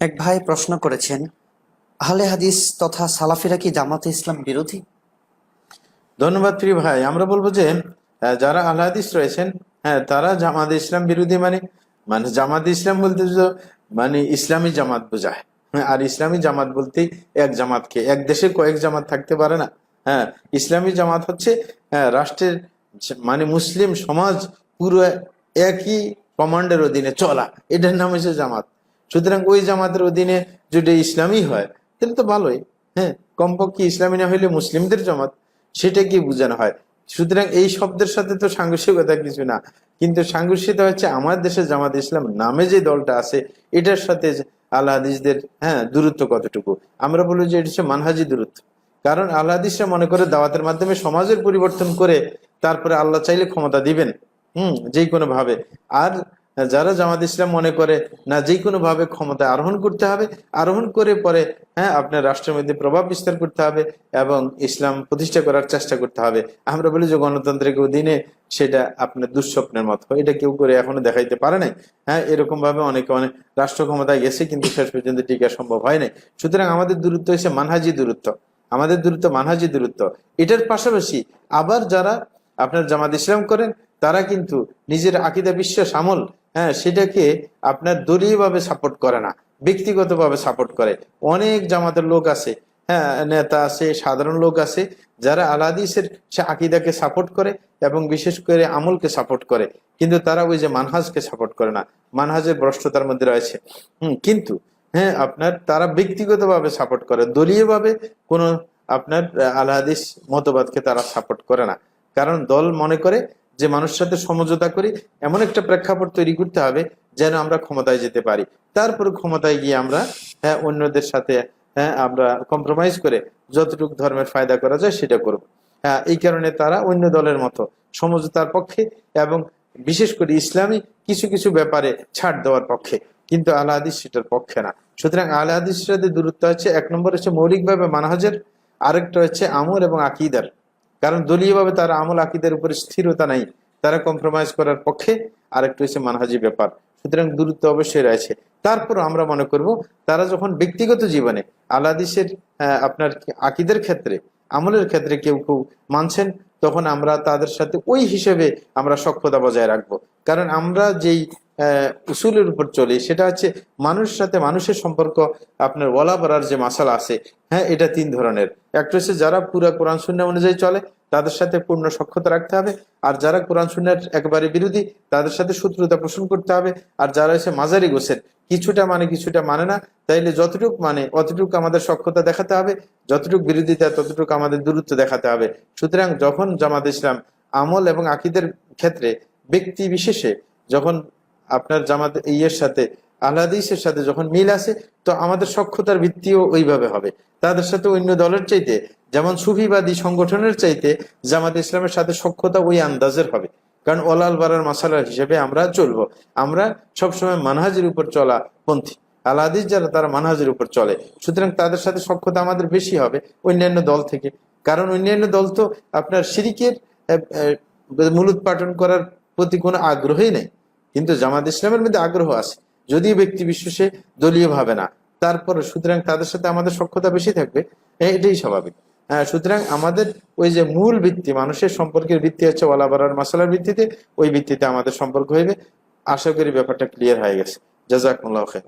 এক ভাই প্রশ্ন করেছেন আহলে হাদিস তথা সালাফিরা কি জামাতে ইসলাম বিরোধী? ধন্যবাদ প্রিয় ভাই। আমরা বলব যে যারা আল্লাহাদিস রয়েছেন হ্যাঁ তারা জামাত ইসলাম বিরোধী মানে মানে জামাত ইসলাম বলতে মানে ইসলামী জামাত বোঝায়। হ্যাঁ, আর ইসলামী জামাত বলতেই এক জামাতকে এক দেশে কয়েক জামাত থাকতে পারে না। হ্যাঁ ইসলামী জামাত হচ্ছে হ্যাঁ, রাষ্ট্রের মানে মুসলিম সমাজ পুরো একই কমান্ডের অধীনে চলা। এটার নাম হচ্ছে জামাত। সুতরাং ওই জামাতের অধীনে যদি ইসলামী হয়, তাহলে তো ভালোই। হ্যাঁ কমপক্ষে ইসলামী না হইলে মুসলিমদের জামাত, সেটা কি বোঝানো হয়? সুতরাং এই শব্দের সাথে তো সাংঘর্ষিকতা কিছু না। কিন্তু সাংঘর্ষিকতা হচ্ছে আমার দেশে জামাত ইসলাম নামে যে দলটা আছে, এটার সাথে আল্লাহ হাদিসদের হ্যাঁ দূরত্ব কতটুকু? আমরা বলি যে এটা হচ্ছে মানহাজি দূরত্ব। কারণ আল্লাহ হাদিসরা মনে করে দাওয়াতের মাধ্যমে সমাজের পরিবর্তন করে তারপরে আল্লাহ চাইলে ক্ষমতা দিবেন। হুম যে কোনো ভাবে আর যারা জামাত ইসলাম মনে করে না, যে কোনো ভাবে ক্ষমতা আরোহণ করতে হবে। আরোহণ করে পরে হ্যাঁ আপনার রাষ্ট্রের মধ্যে প্রভাব বিস্তার করতে হবে এবং ইসলাম প্রতিষ্ঠা করার চেষ্টা করতে হবে। আমরা বলি যে গণতন্ত্রের অধীনে সেটা আপনার দুঃস্বপ্নের মতো। এটা কেউ করে এখনও দেখাইতে পারে নাই। হ্যাঁ এরকম ভাবে অনেকে অনেক রাষ্ট্র ক্ষমতায় গেছে কিন্তু শেষ পর্যন্ত টিকা সম্ভব হয় নাই। সুতরাং আমাদের দূরত্ব হচ্ছে মানহাজি দূরত্ব। আমাদের দূরত্ব মানহাজি দূরত্ব। এটার পাশাপাশি আবার যারা আপনার জামাত ইসলাম করেন, তারা কিন্তু নিজের আকিদা বিশ্বাস আমল হ্যাঁ সেটাকে আপনার দলীয়ভাবে সাপোর্ট করে না, ব্যক্তিগতভাবে সাপোর্ট করে। অনেক জামাতের লোক আছে হ্যাঁ নেতা আছে, সাধারণ লোক আছে, যারা আলাদিসের সে আকিদাকে সাপোর্ট করে এবং বিশেষ করে আমলকে সাপোর্ট করে, কিন্তু তারা ওই যে মানহাজকে সাপোর্ট করে না। মানহাজের ভ্রষ্টতার মধ্যে রয়েছে। হুম, কিন্তু হ্যাঁ আপনার তারা ব্যক্তিগতভাবে সাপোর্ট করে, দলীয়ভাবে কোনো আপনার আলাহাদিস মতবাদকে তারা সাপোর্ট করে না। কারণ দল মনে করে যে মানুষের সাথে সমঝোতা করি, এমন একটা প্রেক্ষাপট তৈরি করতে হবে যেন আমরা ক্ষমতায় যেতে পারি। তারপর ক্ষমতায় গিয়ে আমরা হ্যাঁ অন্যদের সাথে হ্যাঁ আমরা কম্প্রোমাইজ করে যতটুকু ধর্মের ফায়দা করা যায় সেটা করব। হ্যাঁ এই কারণে তারা অন্য দলের মতো সমঝোতার পক্ষে এবং বিশেষ করে ইসলামী কিছু কিছু ব্যাপারে ছাড় দেওয়ার পক্ষে। কিন্তু আল্লাহ হাদিস সেটার পক্ষে না। সুতরাং আল্লাহ সাথে দূরত্ব হচ্ছে এক নম্বর হচ্ছে মৌলিকভাবে মানহাজের, আরেকটা হচ্ছে আমল এবং আকিদার। কারণ দলীয়ভাবে তার আমল আকিদের উপরে স্থিরতা নাই, তারা কম্প্রোমাইজ করার পক্ষে আরেকটা হচ্ছে মানহাজি ব্যাপার। সুতরাং দূরত্ব অবশ্যই রয়েছে। তারপর আমরা মনে করব, তারা যখন ব্যক্তিগত জীবনে আলাদিসের আপনার আকিদের ক্ষেত্রে, আমলের ক্ষেত্রে কেউ কেউ মানছেন, তখন আমরা তাদের সাথে ওই হিসেবে আমরা সক্ষতা বজায় রাখব। কারণ আমরা যেই উসুলের উপর চলি, সেটা হচ্ছে মানুষের সাথে মানুষের সম্পর্ক, আপনার ওলা বলার যে মাসালা আছে হ্যাঁ এটা তিন ধরনের। একটা হচ্ছে যারা পুরা কোরআন শূন্য অনুযায়ী চলে, তাদের সাথে পূর্ণ সক্ষতা রাখতে হবে, আর যারা কোরআন শূন্যের একেবারে বিরোধী, তাদের সাথে শত্রুতা পোষণ করতে হবে, আর যারা হচ্ছে মাঝারি গোছের, কিছুটা মানে কিছুটা মানে না, তাইলে যতটুক মানে অতটুকু আমাদের সক্ষতা দেখাতে হবে, যতটুকু বিরোধিতা, ততটুকু আমাদের দূরত্ব দেখাতে হবে। সুতরাং যখন জামাত ইসলাম আমল এবং আকিদের ক্ষেত্রে ব্যক্তি বিশেষে যখন আপনার জামাত ইয়ের সাথে আল্লাদিসের সাথে যখন মিল আছে, তো আমাদের সক্ষতার ভিত্তিও ওইভাবে হবে। তাদের সাথে অন্য দলের চাইতে, যেমন সুফিবাদী সংগঠনের চাইতে জামাত ইসলামের সাথে সক্ষতা ওই আন্দাজের হবে। কারণ ওলাল বারার মাসালার হিসেবে আমরা চলবো। আমরা সবসময় মানহাজের উপর চলা পন্থী। আলাদিস যারা, তারা মানহাজের উপর চলে। সুতরাং তাদের সাথে সক্ষতা আমাদের বেশি হবে অন্যান্য দল থেকে। কারণ অন্যান্য দল তো আপনার সিরিকের মূলত পাঠন করার প্রতি কোনো আগ্রহই নেই। কিন্তু জামাত ইসলামের মধ্যে আগ্রহ আছে। যদিও ব্যক্তি বিশ্বাসে দলীয় ভাবে না, তারপরে সুতরাং তাদের সাথে আমাদের সক্ষতা বেশি থাকবে এটাই স্বাভাবিক। হ্যাঁ সুতরাং আমাদের ওই যে মূল ভিত্তি, মানুষের সম্পর্কের ভিত্তি হচ্ছে ওয়ালাবারার মাসালার ভিত্তিতে, ওই ভিত্তিতে আমাদের সম্পর্ক হইবে। আশা করি ব্যাপারটা ক্লিয়ার হয়ে গেছে। জাজাকুল্লাহ খের